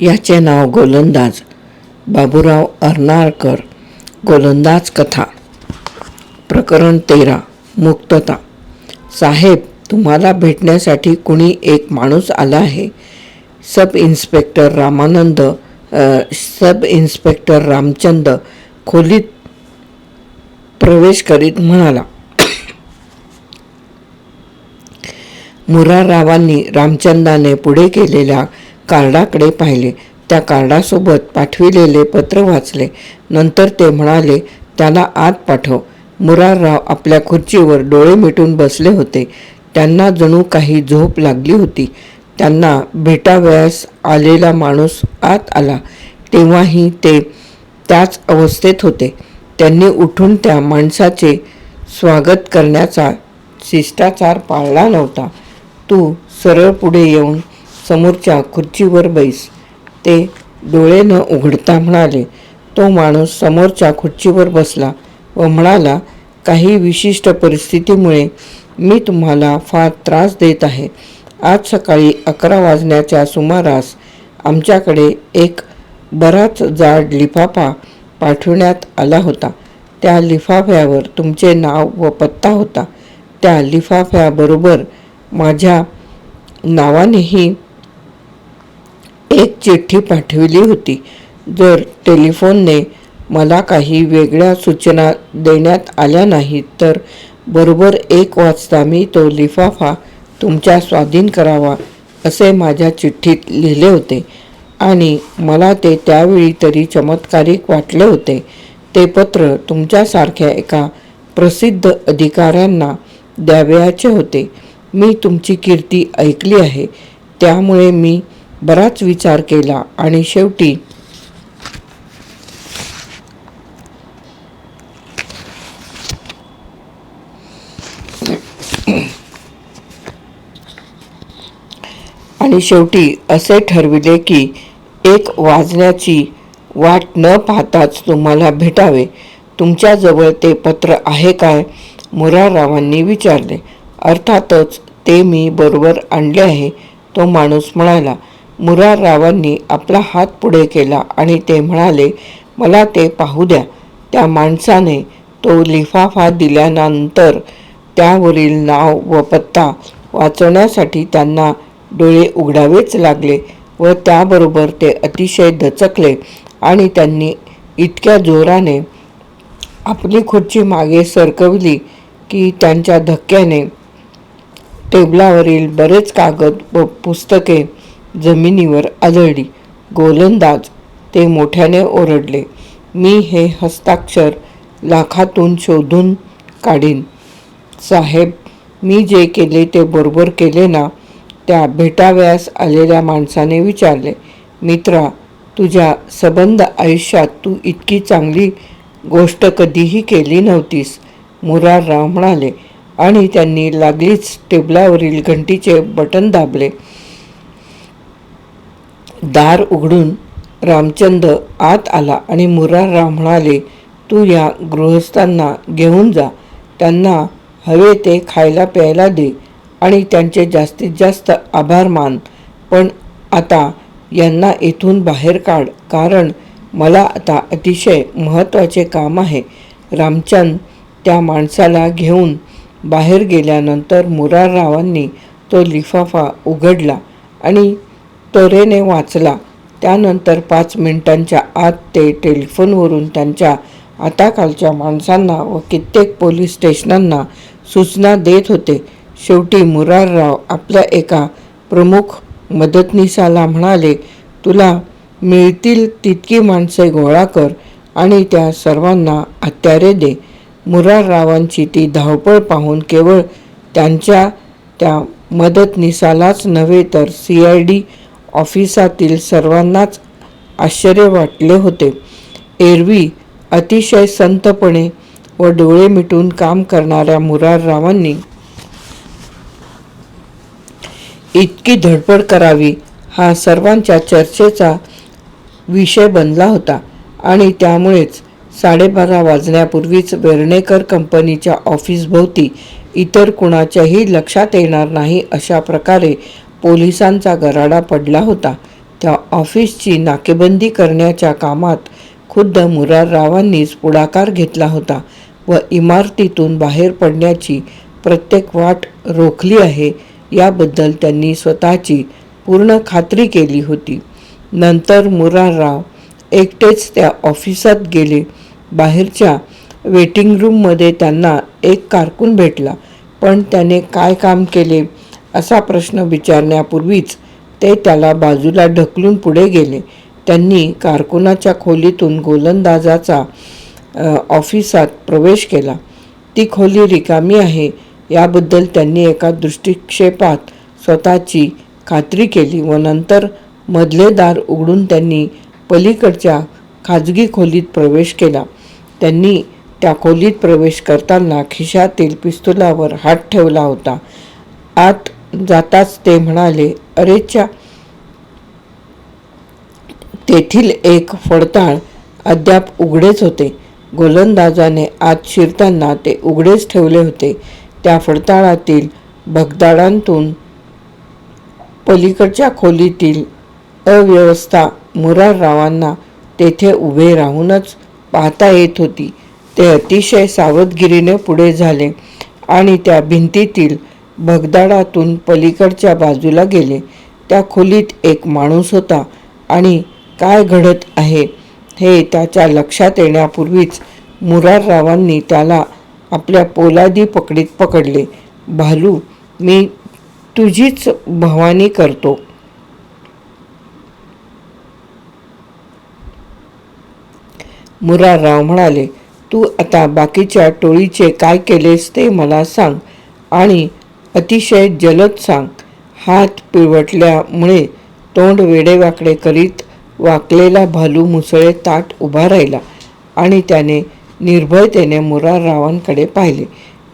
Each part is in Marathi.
याचे नाव गोलंदाज बाबूराव अर्नाळकर गोलंदाज कथा. प्रकरण तेरा मुक्तता. साहेब तुम्हाला भेटण्यासाठी कुणी एक माणूस आला आहे? Sub inspector Ramanand sub inspector Ramchand खोलीत प्रवेश करीत म्हणाला. मुराररावांनी रामचंदाने पुढे केलेल्या कार्डाकडे पाहिले. त्या कार्डासोबत पाठविलेले पत्र वाचले. नंतर ते म्हणाले त्याला आत पाठव. मुरारराव आपल्या खुर्चीवर डोळे मिटून बसले होते. त्यांना जणू काही झोप लागली होती. त्यांना भेटावयास आलेला माणूस आत आला. तेव्हाही ते त्याच अवस्थेत होते. त्यांनी उठून त्या माणसाचे स्वागत करण्याचा शिष्टाचार पाळला नव्हता. तू सरळ पुढे येऊन समोरच्या खुर्चीवर बैस. ते डोळे न उघडता म्हणाले तो माणूस समोरच्या खुर्चीवर बसला व म्हणाला काही विशिष्ट परिस्थितीमुळे मी तुम्हाला फार त्रास देत आहे. आज सकाळी अकरा वाजण्याच्या सुमारास आमच्याकडे एक बराच जाड लिफाफा पाठवण्यात आला होता. त्या लिफाफ्यावर तुमचे नाव व पत्ता होता. त्या लिफाफ्याबरोबर माझ्या नावानेही एक चिठ्ठी पाठविली होती. जर टेलिफोनने मला काही वेगळ्या सूचना देण्यात आल्या नाहीत तर बरोबर एक वाजता मी तो लिफाफा तुमच्या स्वाधीन करावा असे माझ्या चिठ्ठीत लिहिले होते. आणि मला ते त्यावेळी तरी चमत्कारिक वाटले होते. ते पत्र तुमच्यासारख्या एका प्रसिद्ध अधिकाऱ्यांना द्यावयाचे होते. मी तुमची कीर्ती ऐकली आहे. त्यामुळे मी बराच विचार केला आणि शेवटी आणि शेवटी असे ठरविले की एक वाजण्याची वाट न पाहताच तुम्हाला भेटावे. तुमच्याजवळ ते पत्र आहे काय? मुरारावांनी विचारले. अर्थातच ते मी बरोबर आणले आहे तो माणूस म्हणाला. मुराररावांनी आपला हात पुढे केला आणि ते म्हणाले मला ते पाहू द्या त्या माणसाने तो लिफाफा दिल्यानंतर त्यावरील नाव व पत्ता वाचवण्यासाठी त्यांना डोळे उघडावेच लागले व त्याबरोबर ते अतिशय दचकले आणि त्यांनी इतक्या जोराने आपली खुर्ची मागे सरकवली की त्यांच्या धक्क्याने टेबलावरील बरेच कागद व पुस्तके जमिनीवर आदळली. गोलंदाज ते मोठ्याने ओरडले मी हे हस्ताक्षर लाखातून शोधून काढीन. साहेब मी जे केले ते बरोबर केले ना त्या भेटाव्यास आलेल्या माणसाने विचारले मित्रा तुझ्या सबंध आयुष्यात तू इतकी चांगली गोष्ट कधीही केली नव्हतीस मुरारराव म्हणाले आणि त्यांनी लागलीच टेबलावरील घंटीचे बटन दाबले. दार उघडून रामचंद आत आला आणि मुरारराव म्हणाले तू या गृहस्थांना घेऊन जा. त्यांना हवे ते खायला प्यायला दे आणि त्यांचे जास्तीत जास्त आभार मान. पण आता यांना इथून बाहेर काढ कारण मला आता अतिशय महत्त्वाचे काम आहे रामचंद त्या माणसाला घेऊन बाहेर गेल्यानंतर मुराररावांनी तो लिफाफा उघडला आणि त्वरेने वाचला. त्यानंतर पाच मिनिटांच्या आत ते टेलिफोनवरून त्यांच्या आताकालच्या माणसांना व कित्येक पोलीस स्टेशनांना सूचना देत होते. शेवटी मुरारराव आपल्या एका प्रमुख मदतनीसाला म्हणाले तुला मिळतील तितकी माणसे गोळा कर आणि त्या सर्वांना हत्यारे दे. मुराररावांची ती धावपळ पाहून केवळ त्यांच्या त्या मदतनीसालाच नव्हे तर सी आय डी ऑफिसातील सर्वांनाच आश्चर्य वाटले होते. एरवी अतिशय संतपणे व डोळे मिटून काम करणाऱ्या मुराररावांनी इतकी धडपड करावी हा सर्वांच्या चर्चेचा विषय बनला होता आणि त्यामुळेच साडेबारा वाजण्यापूर्वीच वेर्णेकर कंपनीच्या ऑफिसभोवती इतर कुणाच्याही लक्षात येणार नाही अशा प्रकारे पोलिसांचा गराडा पडला होता. त्या ऑफिसची नाकेबंदी करण्याच्या कामात खुद्द मुराररावांनीच पुढाकार घेतला होता व इमारतीतून बाहेर पडण्याची प्रत्येक वाट रोखली आहे याबद्दल त्यांनी स्वतःची पूर्ण खात्री केली होती. नंतर मुरारराव एकटेच त्या ऑफिसात गेले. बाहेरच्या वेटिंग रूममध्ये त्यांना एक कारकून भेटला. पण त्याने काय काम केले? असा प्रश्न विचारण्यापूर्वीच ते त्याला बाजूला ढकलून पुढे गेले. त्यांनी कारकुनाच्या खोलीतून गोलंदाजाचा ऑफिसात प्रवेश केला. ती खोली रिकामी आहे याबद्दल त्यांनी एका दृष्टिक्षेपात स्वतःची खात्री केली व नंतर मधले दार उघडून त्यांनी पलीकडच्या खाजगी खोलीत प्रवेश केला. त्यांनी त्या खोलीत प्रवेश करताना खिशातील पिस्तुलावर हात ठेवला होता. आत जाताच ते म्हणाले अरेच्या तेथील एक फडताळ अद्याप उघडेच होते. गोलंदाजाने आत शिरताना ते उघडेच ठेवले होते. त्या फडताळातील भगदाडांतून पलीकडच्या खोलीतील अव्यवस्था मुराररावांना तेथे उभे राहूनच पाहता येत होती. ते अतिशय सावधगिरीने पुढे झाले आणि त्या भिंतीतील भगदाडातून पलीकडच्या बाजूला गेले. त्या खोलीत एक माणूस होता. आणि काय घडत आहे हे त्याच्या लक्षात येण्यापूर्वीच मुराररावांनी त्याला आपल्या पोलादी पकडीत पकडले. भालू मी तुझीच भवानी करतो. मुरारराव म्हणाले तू आता बाकीच्या टोळीचे काय केलेस ते मला सांग. आणि अतिशय जलद सांग. हात पिळवटल्यामुळे तोंड वेडेवाकडे करीत वाकलेला भालू मुसळे ताट उभा राहिला आणि त्याने निर्भयतेने मुराररावांकडे पाहिले.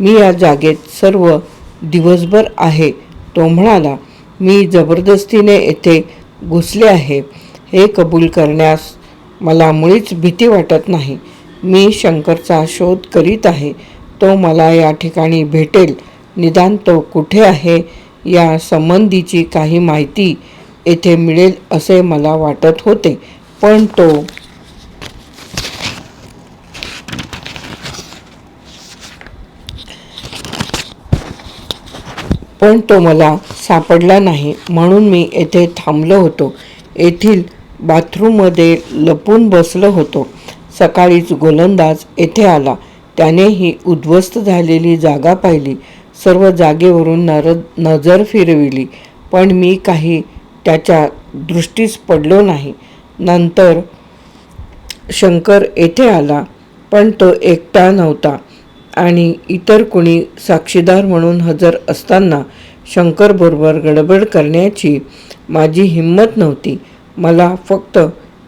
मी या जागेत सर्व दिवसभर आहे. तो म्हणाला मी जबरदस्तीने येथे घुसले आहे. हे कबूल करण्यास मला मुळीच भीती वाटत नाही. मी शंकरचा शोध करीत आहे. तो मला या ठिकाणी भेटेल. निदान तो कुठे आहे या संबंधीची काही माहिती येथे मिळेल असे मला वाटत होते. पण तो पण तो मला सापडला नाही. म्हणून मी येथे थांबलो होतो. येथील बाथरूममध्ये लपून बसलो होतो. सकाळीच गोलंदाज येथे आला. त्याने ही उद्ध्वस्त झालेली जागा पाहिली. सर्व जागेवरून नर नजर फिरविली. पण मी काही त्याच्या दृष्टीस पडलो नाही. नंतर शंकर येथे आला पण तो एकटा नव्हता. आणि इतर कुणी साक्षीदार म्हणून हजर असताना शंकरबरोबर गडबड करण्याची माझी हिंमत नव्हती. मला फक्त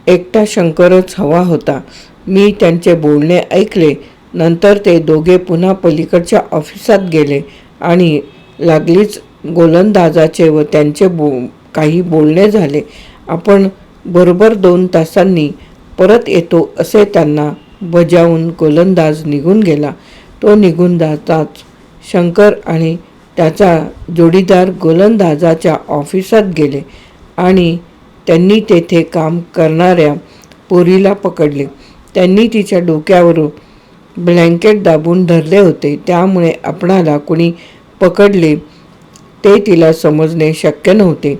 एकटा शंकरच हवा होता. मी त्यांचे बोलणे ऐकले. नंतर ते दोघे पुन्हा पलीकडच्या ऑफिसात गेले. आणि लागलीच गोलंदाजाचे व त्यांचे बो काही बोलणे झाले. आपण बरोबर दोन तासांनी परत येतो असे त्यांना बजावून गोलंदाज निघून गेला. तो निघून जाताच शंकर आणि त्याचा जोडीदार गोलंदाजाच्या ऑफिसात गेले आणि त्यांनी तेथे काम करणाऱ्या पोरीला पकडले. त्यांनी तिच्या डोक्यावरून ब्लँकेट दाबून धरले होते. त्यामुळे आपणाला कुणी पकडले. ते तिला समजणे शक्य नव्हते.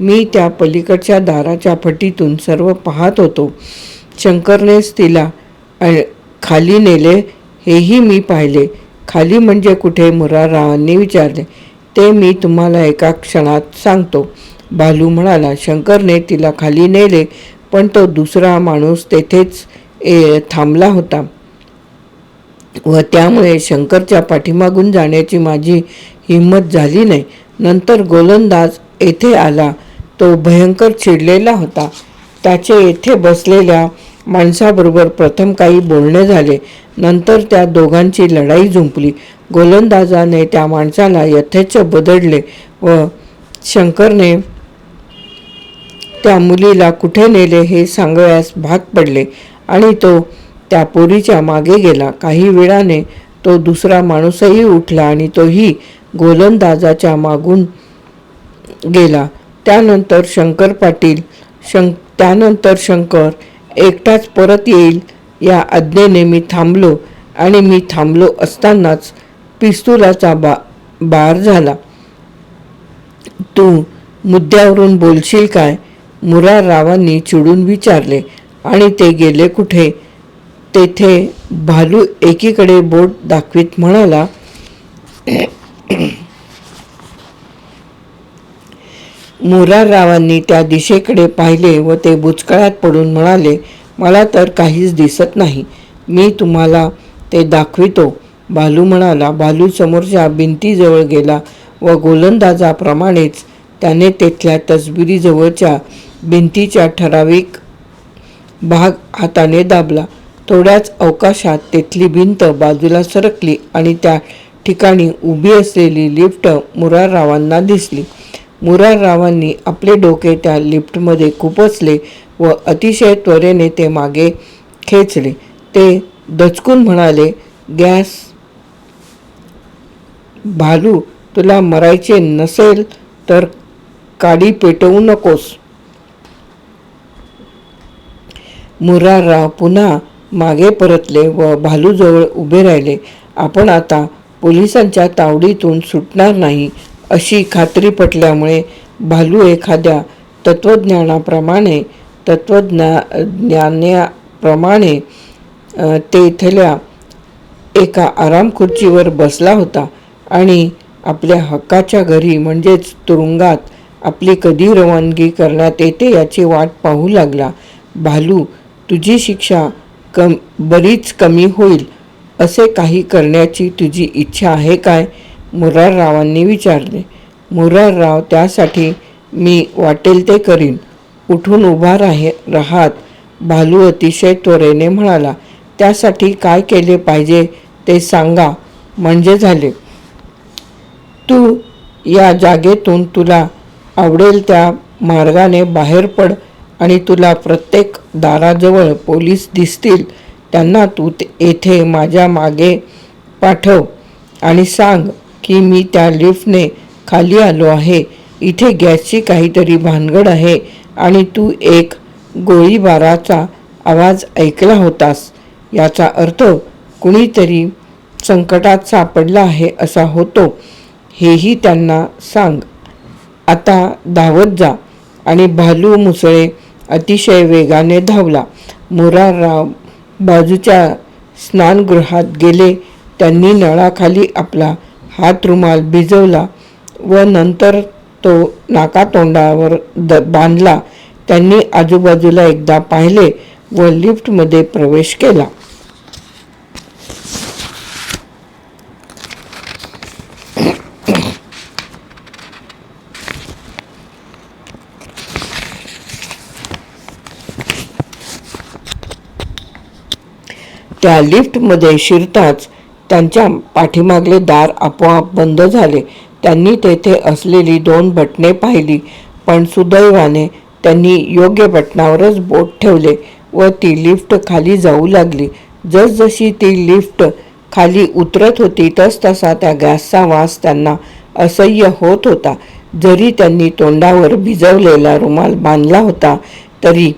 मी त्या पलीकडच्या दाराच्या फटीतून सर्व पाहत होतो. शंकरनेच तिला खाली नेले. हेही मी पाहिले. खाली म्हणजे कुठे? मुरारावांनी विचारले. ते मी तुम्हाला एका क्षणात सांगतो. भालू म्हणाला शंकरने तिला खाली नेले पण तो दुसरा माणूस तेथेच ए, थांबला होता. व त्यामुळे शंकरच्या पाठीमागून जाण्याची माझी हिंमत झाली नाही. नंतर गोलंदाज येथे आला. तो भयंकर चिडलेला होता. त्याचे येथे बसलेल्या माणसाबरोबर प्रथम काही बोलणे झाले. नंतर त्या दोघांची लढाई जुंपली. गोलंदाजाने त्या माणसाला यथेच्छ बदडले व शंकरने त्या मुलीला कुठे नेले हे सांगण्यास भाग पडले आणि तो त्या पोरीच्या मागे गेला. काही वेळाने तो दुसरा माणूसही उठला आणि तोही गोलंदाजाच्या मागून गेला. त्यानंतर शंकर पाटील शंक त्यानंतर शंकर एकटाच परत येईल या आज्ञेने मी थांबलो आणि मी थांबलो असतानाच पिस्तुलाचा बा बार झाला. तू मुद्द्यावरून बोलशील काय? मुरार रावांनी चिडून विचारले. आणि ते गेले कुठे? तेथे भालू एकीकडे बोट दाखवीत म्हणाला मोराररावांनी त्या दिशेकडे पाहिले व ते बुचकळ्यात पडून म्हणाले मला तर काहीच दिसत नाही. मी तुम्हाला ते दाखवितो. भालू म्हणाला भालू समोरच्या भिंतीजवळ गेला व गोलंदाजाप्रमाणेच त्याने तेथल्या तसबिरीजवळच्या भिंतीच्या ठराविक भाग हाताने दाबला. थोड्याच अवकाशात तेथली भिंत बाजूला सरकली आणि त्या ठिकाणी उभी असलेली लिफ्ट मुराररावांना दिसली. मुराररावांनी आपले डोके त्या लिफ्टमध्ये खुपसले व अतिशय त्वरेने ते मागे खेचले. ते दचकून म्हणाले गॅस भालू तुला मरायचे नसेल तर काडी पेटवू नकोस. मुरारराव पुन्हा मागे परतले व भालूजवळ उभे राहिले. आपण आता पोलिसांच्या तावडीतून सुटणार नाही अशी खात्री पटल्यामुळे भालू एखाद्या तत्त्वज्ञानाप्रमाणे तत्त्वज्ञा ज्ञानाप्रमाणे ते तेथल्या एका आराम खुर्चीवर बसला होता आणि आपल्या हक्काच्या घरी म्हणजेच तुरुंगात आपली कधी रवानगी करण्यात येते याची वाट पाहू लागला. भालू तुझी शिक्षा कम बरीच कमी होईल असे काही करण्याची तुझी इच्छा आहे काय? मुराररावांनी विचारले. मुरारराव त्यासाठी मी वाटेल ते करीन. उठून उभा राहे राहात. भालू अतिशय त्वरेने म्हणाला त्यासाठी काय केले पाहिजे ते सांगा. म्हणजे झाले. तू या जागेतून तुला आवडेल त्या मार्गाने बाहेर पड. आणि तुला प्रत्येक दाराजवळ पोलीस दिसतील त्यांना तू येथे माझ्या मागे पाठव आणि सांग की मी त्या लिफ्टने खाली आलो आहे. इथे गॅसची काहीतरी भानगड आहे आणि तू एक गोळीबाराचा आवाज ऐकला होतास. याचा अर्थ कुणीतरी संकटात सापडला आहे असा होतो. हेही त्यांना सांग. आता धावत जा आणि भालू मुसळे अतिशय वेगाने धावला. मुरारराव बाजूच्या स्नानगृहात गेले. त्यांनी नळाखाली आपला हात रुमाल भिजवला व नंतर तो नाकातोंडावर द बांधला. त्यांनी आजूबाजूला एकदा पाहिले व लिफ्टमध्ये प्रवेश केला. त्या लिफ्टमध्ये शिरताच त्यांच्या पाठीमागले दार आपोआप बंद झाले. त्यांनी तेथे असलेली दोन बटणे पाहिली पण सुदैवाने त्यांनी योग्य बटणावरच बोट ठेवले व ती लिफ्ट खाली जाऊ लागली. जसजशी ती लिफ्ट खाली उतरत होती तसतसा त्या गॅसचा वास त्यांना असह्य होत होता. जरी त्यांनी तोंडावर भिजवलेला रुमाल बांधला होता तरी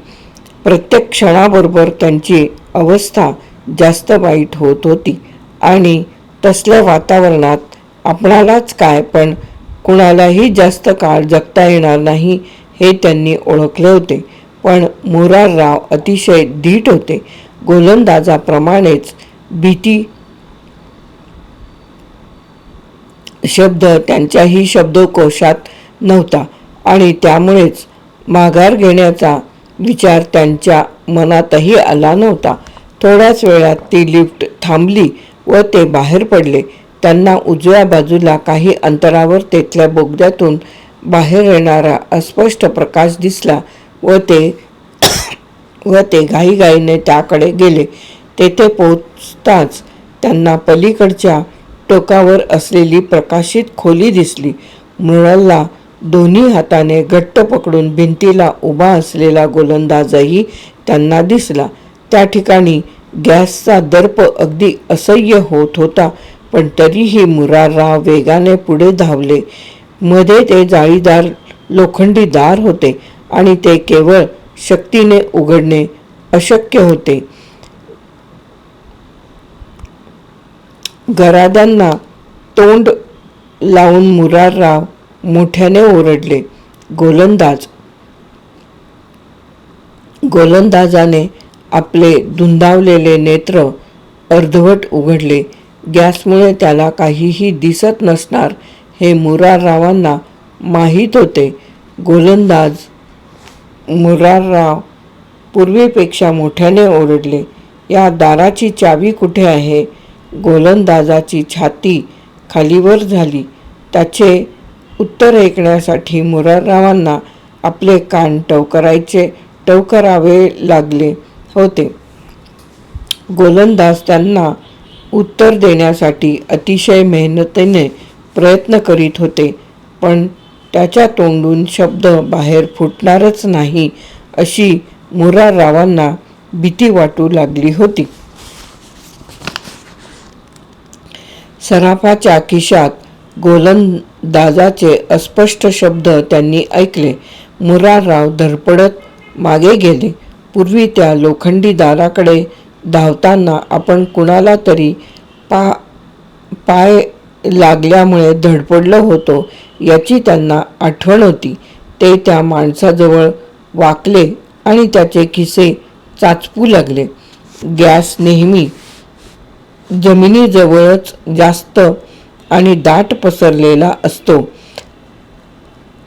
प्रत्येक क्षणाबरोबर त्यांची अवस्था जास्त वाईट होत होती. आणि तसल्या वातावरणात आपणालाच काय पण कुणालाही जास्त काळ जगता येणार नाही हे त्यांनी ओळखले होते. पण मुरारराव अतिशय धीट होते. गोलंदाजाप्रमाणेच भीती शब्द त्यांच्याही शब्दकोशात नव्हता. आणि त्यामुळेच माघार घेण्याचा विचार त्यांच्या मनातही आला नव्हता. थोड्याच वेळात ती लिफ्ट थांबली व ते बाहेर पडले. त्यांना उजव्या बाजूला काही अंतरावर तेथल्या बोगद्यातून बाहेर येणारा अस्पष्ट प्रकाश दिसला व ते व ते घाईघाईने त्याकडे गेले. तेथे पोचताच त्यांना पलीकडच्या टोकावर असलेली प्रकाशित खोली दिसली. मृणालला दोन्ही हाताने घट्ट पकडून भिंतीला उभा असलेला गोलंदाजही त्यांना दिसला. त्या ठिकाणी गॅसचा दर्प अगदी असह्य होत होता पण तरीही मुरारराव वेगाने पुढे धावले. मध्ये ते जाळीदार लोखंडी दार होते आणि ते केवळ शक्तीने उघडणे अशक्य होते. गरादांना तोंड लावून मुरारराव मोठ्याने ओरडले गोलंदाज. गोलंदाजाने आपले धुंदावलेले नेत्र अर्धवट उघडले. गॅसमुळे त्याला काहीही दिसत नसणार हे मुराररावांना माहीत होते. गोलंदाज मुरारराव पूर्वीपेक्षा मोठ्याने ओरडले या दाराची चावी कुठे आहे? गोलंदाजाची छाती खालीवर झाली. त्याचे उत्तर ऐकण्यासाठी मुराररावांना आपले कान टवकरायचे टवकरावे लागले. होते. गोलंदाज त्यांना उत्तर देण्यासाठी अतिशय मेहनतीने प्रयत्न करीत होते पण त्याच्या तोंडून शब्द बाहेर फुटणारच नाही अशी मुरारावांना भीती वाटू लागली होती. सराफाच्या खिशात गोलंदाजाचे अस्पष्ट शब्द त्यांनी ऐकले. मुरारराव धडपडत मागे गेले. पूर्वी त्या लोखंडी दाराकडे धावताना आपण कुणाला तरी पा पाय लागल्यामुळे धडपडलो होतो याची त्यांना आठवण होती. ते त्या माणसाजवळ वाकले आणि त्याचे खिसे चाचपू लागले. गॅस नेहमी जमिनीजवळच जास्त आणि दाट पसरलेला असतो.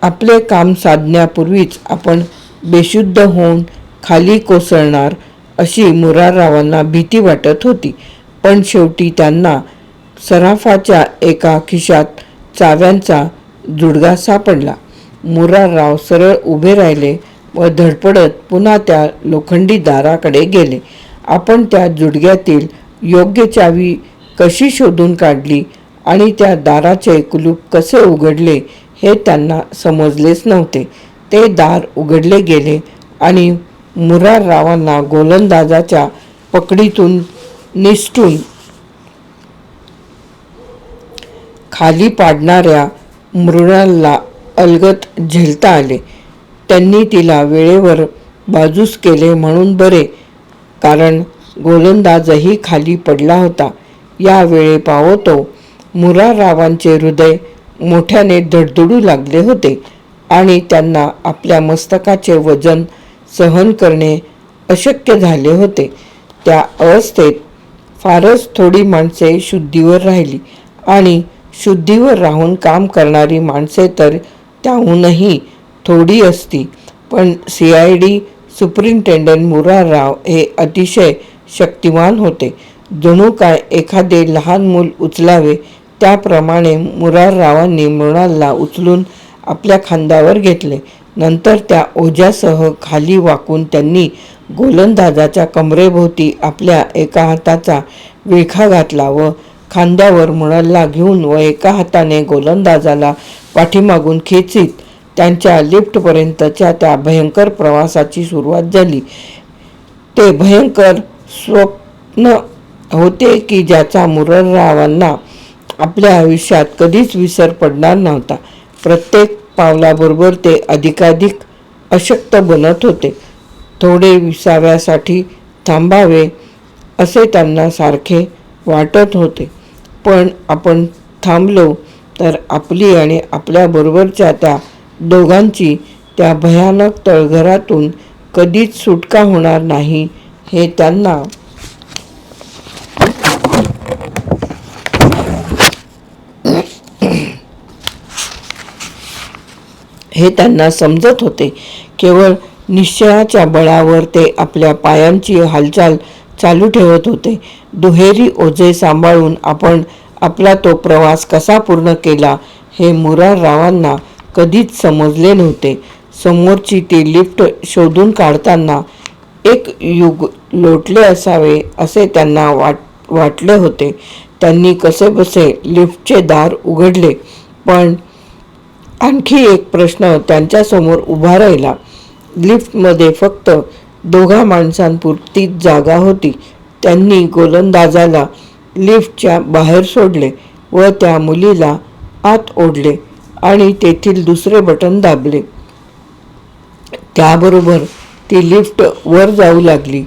आपले काम साधण्यापूर्वीच आपण बेशुद्ध होऊन खाली कोसळणार अशी मुराररावांना भीती वाटत होती. पण शेवटी त्यांना सराफाच्या एका खिशात चाव्यांचा जुडगा सापडला. मुरारराव सरळ उभे राहिले व धडपडत पुन्हा त्या लोखंडी दाराकडे गेले. आपण त्या जुडग्यातील योग्य चावी कशी शोधून काढली आणि त्या दाराचे कुलूप कसे उघडले हे त्यांना समजलेच नव्हते. ते दार उघडले गेले आणि मुराररावांना गोलंदाजाच्या पकडीतून निसटून खाली पाडणाऱ्या मृणालला अलगत झेलता आले. त्यांनी तिला वेळेवर बाजूस केले म्हणून बरे कारण गोलंदाजही खाली पडला होता. या वेळे पावतो मुराररावांचे हृदय मोठ्याने धडधडू लागले होते आणि त्यांना आपल्या मस्तकाचे वजन सहन करणे अशक्य झाले होते. त्या अवस्थेत फारच थोडी माणसे शुद्धीवर राहिली आणि शुद्धीवर राहून काम करणारी माणसे तर त्याहूनही थोडी असती. पण C I D superintendent Murarrao हे अतिशय शक्तिमान होते. जणू काय एखादे लहान मूल उचलावे त्याप्रमाणे मुराररावांनी मृणालला उचलून आपल्या खांद्यावर घेतले. नंतर त्या ओझ्यासह खाली वाकून त्यांनी गोलंदाजाच्या कमरेभोवती आपल्या एका हाताचा विळखा घातला व खांद्यावर मुळल्ला घेऊन व एका हाताने गोलंदाजाला पाठीमागून खेचीत त्यांच्या लिफ्टपर्यंतच्या त्या भयंकर प्रवासाची सुरुवात झाली. ते भयंकर स्वप्न होते की ज्याचा मुरररावांना आपल्या आयुष्यात कधीच विसर पडणार नव्हता. प्रत्येक पावलाबरोबर ते अधिकाधिक अशक्त बनत होते. थोडे विसाव्यासाठी थांबावे असे त्यांना सारखे वाटत होते. पण आपण थांबलो तर आपली आणि आपल्याबरोबरच्या त्या दोघांची त्या भयानक तळघरातून कधीच सुटका होणार नाही हे त्यांना हे त्यांना समजत होते. केवळ निश्चयाच्या बळावर ते आपल्या पायांची हालचाल चालू ठेवत होते. दुहेरी ओझे सांभाळून आपण आपला तो प्रवास कसा पूर्ण केला हे मुराररावांना कधीच समजले नव्हते. समोरची ती लिफ्ट शोधून काढताना एक युग लोटले असावे असे त्यांना वाट वाटले होते. त्यांनी कसेबसे लिफ्टचे दार उघडले पण आणखी एक प्रश्न त्यांच्यासमोर उभा राहिला. लिफ्टमध्ये फक्त दोघा माणसांपुरतीच जागा होती. त्यांनी गोलंदाजाला लिफ्टच्या बाहेर सोडले व त्या मुलीला आत ओढले आणि तेथील दुसरे बटन दाबले. त्याबरोबर ती लिफ्ट वर जाऊ लागली.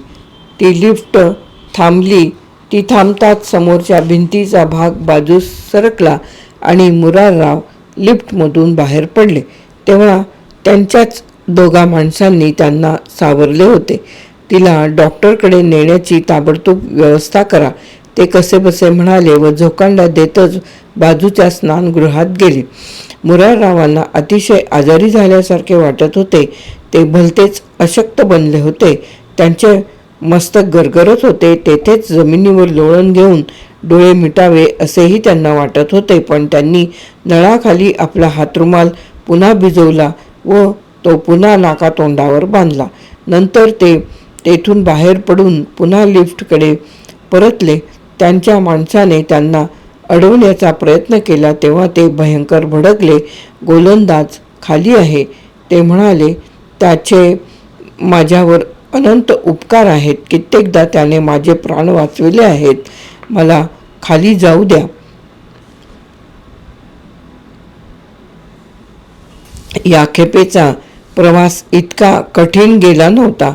ती लिफ्ट थांबली. ती थांबताच समोरच्या भिंतीचा भाग बाजूस सरकला आणि मुरारराव लिफ्टमधून बाहेर पडले. तेव्हा त्यांच्याच दोघा माणसांनी त्यांना सावरले होते. तिला डॉक्टरकडे नेण्याची ताबडतोब व्यवस्था करा. ते कसेबसे म्हणाले व झोकांडा देतच बाजूच्या स्नानगृहात गेले. मुराररावांना अतिशय आजारी झाल्यासारखे वाटत होते. ते भलतेच अशक्त बनले होते. त्यांचे मस्तक गरगरत होते. तेथेच जमिनीवर लोळण घेऊन डोळे मिटावे असेही त्यांना वाटत होते पण त्यांनी नळाखाली आपला हातरुमाल पुन्हा भिजवला व तो पुन्हा नाकातोंडावर बांधला. नंतर ते तेथून बाहेर पडून पुन्हा लिफ्टकडे परतले. त्यांच्या माणसाने त्यांना अडवण्याचा प्रयत्न केला तेव्हा ते भयंकर भडकले. गोलंदाज खाली आहे. ते म्हणाले त्याचे माझ्यावर अनंत उपकार आहेत. कित्येकदा त्याने माझे प्राण वाचविले आहेत. मला खाली जाऊ द्या. या खेपेचा प्रवास इतका कठीण गेला नव्हता.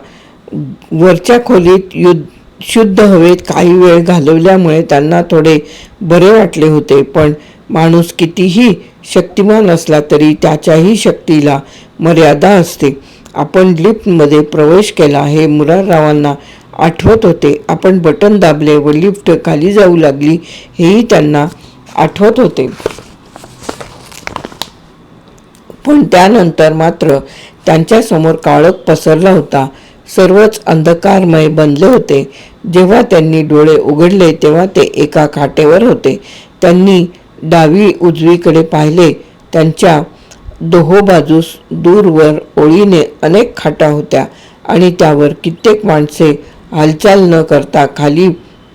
वरच्या खोलीत युद्ध शुद्ध हवेत काही वेळ घालवल्यामुळे त्यांना थोडे बरे वाटले होते पण माणूस कितीही शक्तिमान असला तरी त्याच्याही शक्तीला मर्यादा असते. आपण लिफ्टमध्ये प्रवेश केला हे मुराररावांना आठवत होते. आपण बटन दाबले व लिफ्ट खाली जाऊ लागली हेही त्यांना आठवत होते. पण त्यानंतर मात्र त्यांच्यासमोर काळोख पसरला होता. सर्वच अंधकारमय बनले होते. जेव्हा त्यांनी डोळे उघडले तेव्हा ते एका खाटेवर होते. त्यांनी डावी उजवीकडे पाहिले. त्यांच्या दोहो बाजूस दूरवर ओळीने अनेक खाटा होत्या आणि त्यावर कित्येक माणसे हालचाल न करता खाली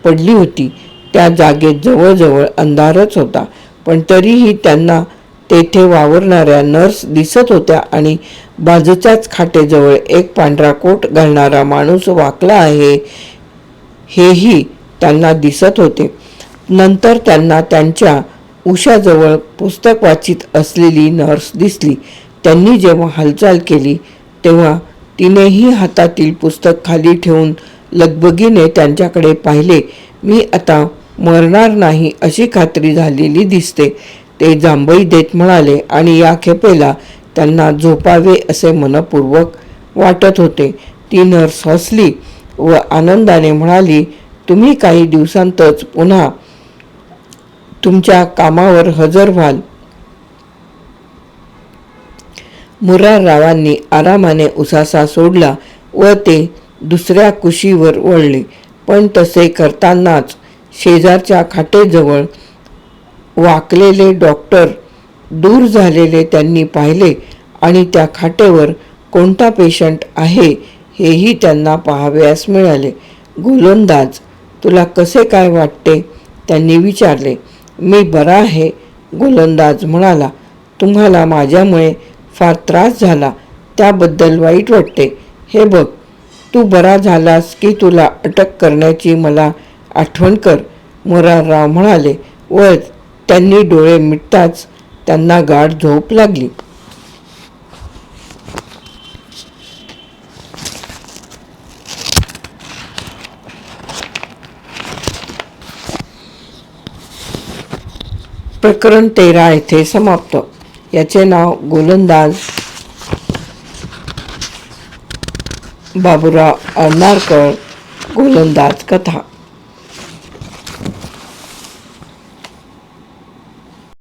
पडली होती. त्या जागेत जवळजवळ अंधारच होता. पण तरीही त्यांना तेथे वावरणाऱ्या नर्स दिसत होत्या आणि बाजूच्याच खाटेजवळ एक पांढरा कोट घालणारा माणूस वाकला आहे हेही त्यांना दिसत होते. नंतर त्यांना त्यांच्या उशाजवळ पुस्तक वाचित असलेली नर्स दिसली. त्यांनी जेव्हा हालचाल केली तेव्हा तिनेही हातातील पुस्तक खाली ठेवून लगबगीने त्यांच्याकडे पाहिले मी आता मरणार नाही अशी खात्री झालेली दिसते. ते जांभई देत म्हणाले आणि या खेपेला त्यांना झोपावे असे मनपूर्वक वाटत होते. ती नर्स हसली व आनंदाने म्हणाली तुम्ही काही दिवसांतच पुन्हा तुमच्या कामावर हजर व्हाल. मुराररावांनी आरामाने उसासा सोडला व ते दुसऱ्या कुशीवर वळले. पण तसे करतानाच शेजारच्या खाटेजवळ वाकलेले डॉक्टर दूर झालेले त्यांनी पाहिले आणि त्या खाटेवर कोणता पेशंट आहे हेही त्यांना पाहावयास मिळाले. गोलंदाज तुला कसे काय वाटते? त्यांनी विचारले. मी बरा आहे गोलंदाज म्हणाला. तुम्हाला माझ्यामुळे फार त्रास झाला त्याबद्दल वाईट वाटते. हे बघ तू बरा झालास की तुला अटक करण्याची मला आठवण कर मोरारराव म्हणाले. व त्यांनी डोळे मिटताच त्यांना गाढ झोप लागली. प्रकरण तेरा येथे समाप्त. याचे नाव गोलंदाज बाबुराव अर्नाळकर गोलंदाज कथा.